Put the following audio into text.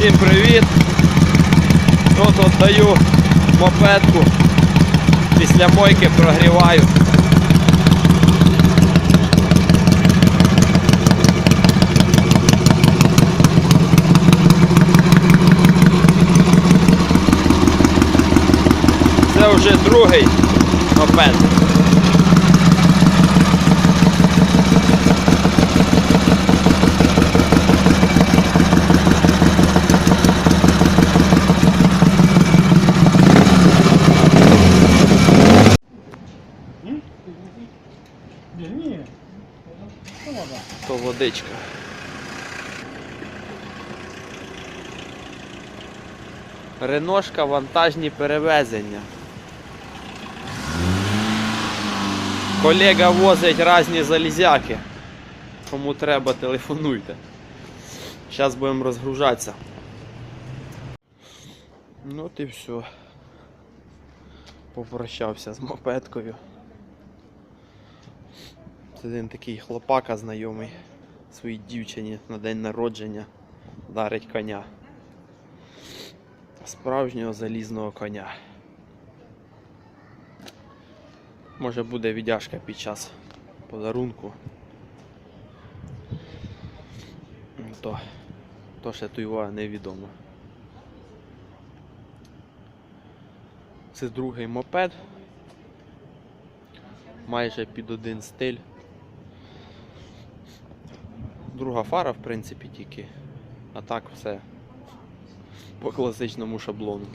Всім привіт! Тут от даю мопедку. Після мойки прогріваю. Це вже другий мопед. Ні, ні. То водичка. Реношка вантажні перевезення. Колега возить різні залізяки. Кому треба, телефонуйте. Зараз будемо розгружатися. Ну от і все. Попрощався з мопедкою. Це один такий хлопака знайомий своїй дівчині на день народження дарить коня. Справжнього залізного коня. Може буде віддяжка під час подарунку. То, то ще туйва невідомо. Це другий мопед. Майже під один стиль. Друга фара, в принципі, тільки. А так все по класичному шаблону.